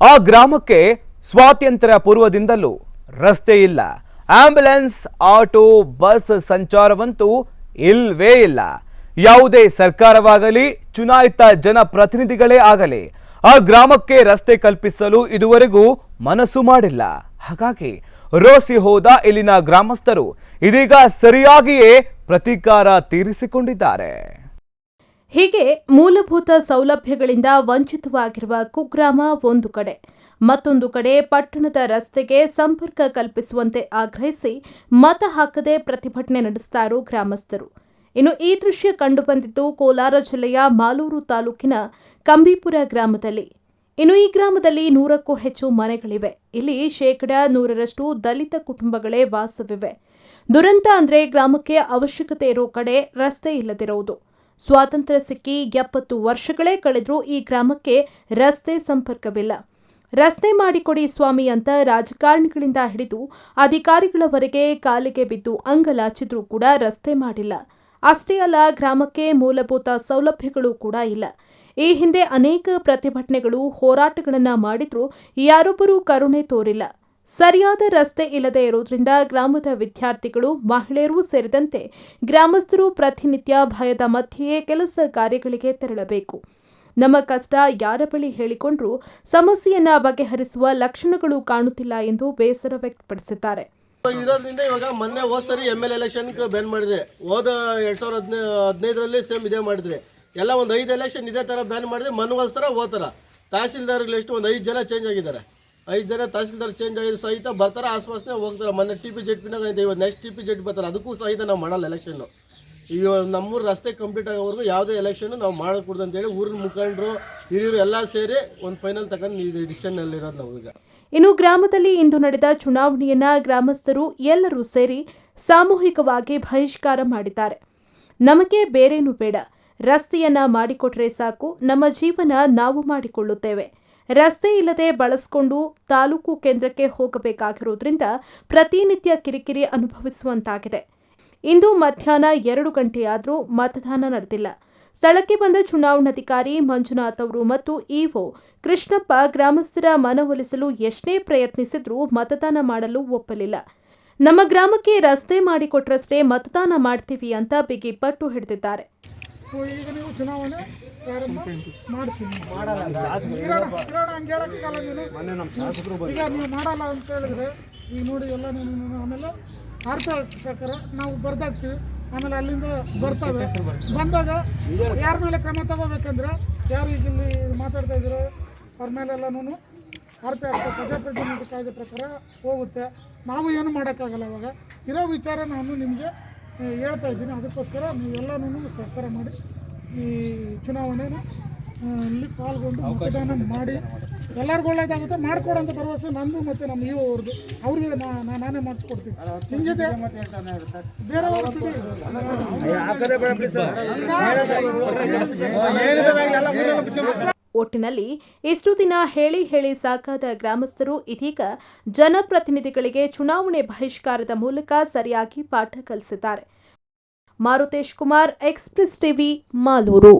ಆ ಗ್ರಾಮಕ್ಕೆ ಸ್ವಾತಂತ್ರ್ಯ ಪೂರ್ವದಿಂದಲೂ ರಸ್ತೆ ಇಲ್ಲ. ಆಂಬ್ಯುಲೆನ್ಸ್, ಆಟೋ, ಬಸ್ ಸಂಚಾರವಂತೂ ಇಲ್ವೇ ಇಲ್ಲ. ಯಾವುದೇ ಸರ್ಕಾರವಾಗಲಿ, ಚುನಾಯಿತ ಜನಪ್ರತಿನಿಧಿಗಳೇ ಆಗಲಿ, ಆ ಗ್ರಾಮಕ್ಕೆ ರಸ್ತೆ ಕಲ್ಪಿಸಲು ಇದುವರೆಗೂ ಮನಸ್ಸು ಮಾಡಿಲ್ಲ. ಹಾಗಾಗಿ ರೋಸಿ ಹೋದ ಇಲ್ಲಿನ ಗ್ರಾಮಸ್ಥರು ಇದೀಗ ಸರಿಯಾಗಿಯೇ ಪ್ರತೀಕಾರ ತೀರಿಸಿಕೊಂಡಿದ್ದಾರೆ. ಹೀಗೆ ಮೂಲಭೂತ ಸೌಲಭ್ಯಗಳಿಂದ ವಂಚಿತವಾಗಿರುವ ಕುಗ್ರಾಮ ಒಂದು ಕಡೆ. ಮತ್ತೊಂದು ಕಡೆ ಪಟ್ಟಣದ ರಸ್ತೆಗೆ ಸಂಪರ್ಕ ಕಲ್ಪಿಸುವಂತೆ ಆಗ್ರಹಿಸಿ ಮತ ಹಾಕದೆ ಪ್ರತಿಭಟನೆ ನಡೆಸಿದರು ಗ್ರಾಮಸ್ಥರು. ಇನ್ನು ಈ ದೃಶ್ಯ ಕಂಡುಬಂದಿದ್ದು ಕೋಲಾರ ಜಿಲ್ಲೆಯ ಮಾಲೂರು ತಾಲೂಕಿನ ಕಂಬೀಪುರ ಗ್ರಾಮದಲ್ಲಿ. ಇನ್ನು ಈ ಗ್ರಾಮದಲ್ಲಿ ನೂರಕ್ಕೂ ಹೆಚ್ಚು ಮನೆಗಳಿವೆ. ಇಲ್ಲಿ ಶೇಕಡ ನೂರರಷ್ಟು ದಲಿತ ಕುಟುಂಬಗಳೇ ವಾಸವಿವೆ. ದುರಂತ ಅಂದರೆ ಗ್ರಾಮಕ್ಕೆ ಅವಶ್ಯಕತೆ ಇರೋ ಕಡೆ ರಸ್ತೆ ಇಲ್ಲದಿರುವುದು ಸ್ವಾತಂತ್ರ್ಯ ಸಿಕ್ಕಿ ಎಪ್ಪತ್ತು ವರ್ಷಗಳೇ ಕಳೆದರೂ ಈ ಗ್ರಾಮಕ್ಕೆ ರಸ್ತೆ ಸಂಪರ್ಕವಿಲ್ಲ. ರಸ್ತೆ ಮಾಡಿಕೊಡಿ ಸ್ವಾಮಿ ಅಂತ ರಾಜಕಾರಣಿಗಳಿಂದ ಹಿಡಿದು ಅಧಿಕಾರಿಗಳವರೆಗೆ ಕಾಲಿಗೆ ಬಿದ್ದು ಅಂಗಲಾಚಿದ್ರೂ ಕೂಡ ರಸ್ತೆ ಮಾಡಿಲ್ಲ. ಅಷ್ಟೇ ಅಲ್ಲ, ಗ್ರಾಮಕ್ಕೆ ಮೂಲಭೂತ ಸೌಲಭ್ಯಗಳು ಕೂಡ ಇಲ್ಲ. ಈ ಹಿಂದೆ ಅನೇಕ ಪ್ರತಿಭಟನೆಗಳು, ಹೋರಾಟಗಳನ್ನು ಮಾಡಿದ್ರೂ ಯಾರೊಬ್ಬರೂ ಕರುಣೆ ತೋರಿಲ್ಲ. ಸರಿಯಾದ ರಸ್ತೆ ಇಲ್ಲದೆ ಇರುವುದರಿಂದ ಗ್ರಾಮದ ವಿದ್ಯಾರ್ಥಿಗಳು, ಮಹಿಳೆಯರು ಸೇರಿದಂತೆ ಗ್ರಾಮಸ್ಥರು ಪ್ರತಿನಿತ್ಯ ಭಯದ ಮಧ್ಯೆಯೇ ಕೆಲಸ ಕಾರ್ಯಗಳಿಗೆ ತೆರಳಬೇಕು. ನಮ್ಮ ಕಷ್ಟ ಯಾರ ಬಳಿ ಹೇಳಿಕೊಂಡ್ರೂ ಸಮಸ್ಯೆಯನ್ನ ಬಗೆಹರಿಸುವ ಲಕ್ಷಣಗಳು ಕಾಣುತ್ತಿಲ್ಲ ಎಂದು ಬೇಸರ ವ್ಯಕ್ತಪಡಿಸಿದ್ದಾರೆ. ಇರೋದ್ರಿಂದ ಇವಾಗ ಮೊನ್ನೆ ಹೋದ ಸರಿ ಎಂ ಎಲ್ ಎಲೆಕ್ಷನ್ ಬ್ಯಾನ್ ಮಾಡಿದ್ರೆ, ಹೋದ ಎರಡ್ ಸಾವಿರದ ಹದಿನೈ, ಹದಿನೈದರಲ್ಲಿ ಸೇಮ್ ಇದೇ ಮಾಡಿದ್ರೆ. ಎಲ್ಲ ಒಂದು ಐದು ಎಲೆಕ್ಷನ್ ಇದೇ ಥರ ಬ್ಯಾನ್ ಮಾಡಿದ್ರೆ ಮನಗೋಸ್ಕರ ಹೋತಾರ. ತಹಸೀಲ್ದಾರ್ಗಳು ಎಷ್ಟು ಒಂದು ಐದು ಜನ ಚೇಂಜ್ ಆಗಿದ್ದಾರೆ. ಐದು ಜನ ತಹಸೀಲ್ದಾರ್ ಚೇಂಜ್ ಆಗಿರೋ ಸಹಿತ ಬರ್ತಾರೆ, ಆಶ್ವಾಸನೆ ಹೋಗ್ತಾರೆ. ಮೊನ್ನೆ ಟಿ ಪಿ ಜೆಡ್ ಪಿನಾಗ ಇವತ್ತು ನೆಕ್ಸ್ಟ್ ಟಿ ಪಿ ಜೆಡ್ ಬರ್ತಾರೆ. ಅದಕ್ಕೂ ಸಹಿತ ನಾವು ಮಾಡಲ್ಲ ಎಲೆಕ್ಷನ್ನು ಈಗ ನಮ್ಮೂರು ರಸ್ತೆ ಕಂಪ್ಲೀಟ್ ಆಗೋವರೆಗೂ ಯಾವುದೇ ಎಲೆಕ್ಷನ್ ನಾವು ಮಾಡಕೂಡ್ದು ಅಂತೇಳಿ ಊರಿನ ಮುಖಂಡರು, ಹಿರಿಯರು ಎಲ್ಲ ಸೇರಿ ಒಂದು ಫೈನಲ್ ತಗೊಂಡು ಡಿಸಿಷನ್ನಲ್ಲಿರೋದು ನಾವು ಈಗ. ಇನ್ನು ಗ್ರಾಮದಲ್ಲಿ ಇಂದು ನಡೆದ ಚುನಾವಣೆಯನ್ನ ಗ್ರಾಮಸ್ಥರು ಎಲ್ಲರೂ ಸೇರಿ ಸಾಮೂಹಿಕವಾಗಿ ಬಹಿಷ್ಕಾರ ಮಾಡಿದ್ದಾರೆ. ನಮಗೆ ಬೇರೇನು ಬೇಡ. ರಸ್ತೆಯನ್ನ ಮಾಡಿಕೊಟ್ರೆ ಸಾಕು. ನಮ್ಮ ಜೀವನ ನಾವು ಮಾಡಿಕೊಳ್ಳುತ್ತೇವೆ. ರಸ್ತೆ ಇಲ್ಲದೆ ಬಳಸಿಕೊಂಡು ತಾಲೂಕು ಕೇಂದ್ರಕ್ಕೆ ಹೋಗಬೇಕಾಗಿರುವುದರಿಂದ ಪ್ರತಿನಿತ್ಯ ಕಿರಿಕಿರಿ ಅನುಭವಿಸುವಂತಾಗಿದೆ. ಇಂದು ಮಧ್ಯಾಹ್ನ ಎರಡು ಗಂಟೆಯಾದರೂ ಮತದಾನ ನಡೆದಿಲ್ಲ. ಸ್ಥಳಕ್ಕೆ ಬಂದ ಚುನಾವಣಾಧಿಕಾರಿ ಮಂಜುನಾಥ್ ಅವರು ಮತ್ತು ಇಒ ಕೃಷ್ಣಪ್ಪ ಗ್ರಾಮಸ್ಥರ ಮನವೊಲಿಸಲು ಎಷ್ಟೇ ಪ್ರಯತ್ನಿಸಿದ್ರೂ ಮತದಾನ ಮಾಡಲು ಒಪ್ಪಲಿಲ್ಲ. ನಮ್ಮ ಗ್ರಾಮಕ್ಕೆ ರಸ್ತೆ ಮಾಡಿಕೊಟ್ರಷ್ಟೇ ಮತದಾನ ಮಾಡ್ತೀವಿ ಅಂತ ಬಿಗಿ ಪಟ್ಟು ಹಿಡಿದಿದ್ದಾರೆ. ಈಗ ನೀವು ಚುನಾವಣೆ ಮಾಡಿಸಿ. ಹಂಗೆ ಹೇಳೋಕ್ಕಾಗಲ್ಲ ನೀನು. ಈಗ ನೀವು ಮಾಡಲ್ಲ ಅಂತ ಹೇಳಿದ್ರೆ, ಈಗ ನೋಡಿ ಎಲ್ಲ ನೀನು ಆಮೇಲೆ ಅರ್ಥ ಪ್ರಕಾರ ನಾವು ಬರ್ದಾಗ್ತೀವಿ ಆಮೇಲೆ ಅಲ್ಲಿಂದ ಬರ್ತವೆ. ಬಂದಾಗ ಯಾರ ಮೇಲೆ ಕ್ರಮ ತಗೋಬೇಕಂದ್ರೆ, ಯಾರು ಈಗ ಇಲ್ಲಿ ಮಾತಾಡ್ತಾ ಇದ್ರು ಅವ್ರ ಮೇಲೆಲ್ಲನೂ ಆರ್ ಪಿ ಆಗ್ತದೆ ಪ್ರಜಾಪ್ರತಿನಿಧಿ ಕಾಯ್ದೆ ಪ್ರಕಾರ ಹೋಗುತ್ತೆ. ನಾವು ಏನು ಮಾಡೋಕ್ಕಾಗಲ್ಲ ಅವಾಗ. ಇರೋ ವಿಚಾರ ನಾನು ನಿಮಗೆ ಹೇಳ್ತಾ ಇದ್ದೀನಿ ಅದಕ್ಕೋಸ್ಕರ ನೀವೆಲ್ಲನೂ ಸಹಕಾರ ಮಾಡಿ ಈ ಚುನಾವಣೆನ ಇಲ್ಲಿ ಪಾಲ್ಗೊಂಡು ಮತದಾನ ಮಾಡಿ ಎಲ್ಲರಿಗೂ ಒಳ್ಳೇದಾಗುತ್ತೆ ಮಾಡಿಕೊಡೋಂಥ ಭರವಸೆ ನಂದು ಮತ್ತು ನಮ್ಮ ಇವು ಅವ್ರದ್ದು ಅವ್ರಿಗೆ ನಾ- ನಾ- ನಾನೇ ಮಾಡಿಸ್ಕೊಡ್ತೀನಿ ಹಿಂಗಿದೆ ಬೇರೆಯವರು. ಒಟ್ಟಿನಲ್ಲಿ ಇಷ್ಟು ದಿನ ಹೇಳಿ ಹೇಳಿ ಸಾಕಾದ ಗ್ರಾಮಸ್ಥರು ಇದೀಗ ಜನಪ್ರತಿನಿಧಿಗಳಿಗೆ ಚುನಾವಣೆ ಬಹಿಷ್ಕಾರದ ಮೂಲಕ ಸರಿಯಾಗಿ ಪಾಠ ಕಲಿಸಿದ್ದಾರೆ. Marutesh Kumar express TV Malur.